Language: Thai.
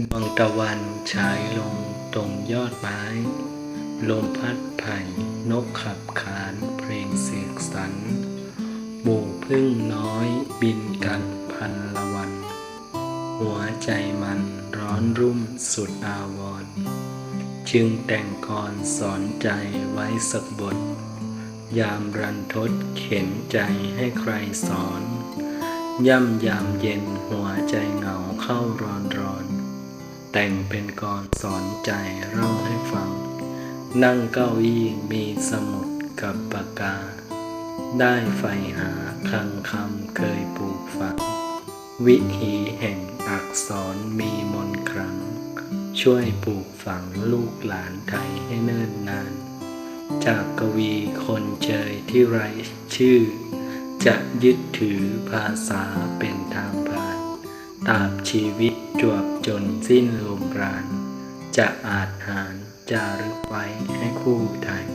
ดวงตะวันฉายลงตรงยอดไม้ ลมพัดไผ่นกขับขานเพลงเสียงสันหมู่พึ่งน้อยบินกันพันละวัน หัวใจมันร้อนรุ่มสุดอาวร์จึงแต่งกรสอนใจไว้สักบท ยามรันทดเข็นใจให้ใครสอน ย่ำยามเย็นหัวใจเหงาเข้ารอนรอน แต่งเป็นกรสอนใจเล่าให้ฟัง นั่งเก้าอี้มีสมุดกับปากกา ได้ไฟหาคังคำเคยปลูกฝัง วิถีแห่งอักษรมีมนครั้ง ช่วยปลูกฝังลูกหลานไทยให้เนิ่นนาน จากกวีคนเชยที่ไรชื่อ จะยึดถือภาษาเป็น ตราบชีวิตจวบจนสิ้นลมปราณ จะอาจหารจารึกไว้ให้คู่ไทย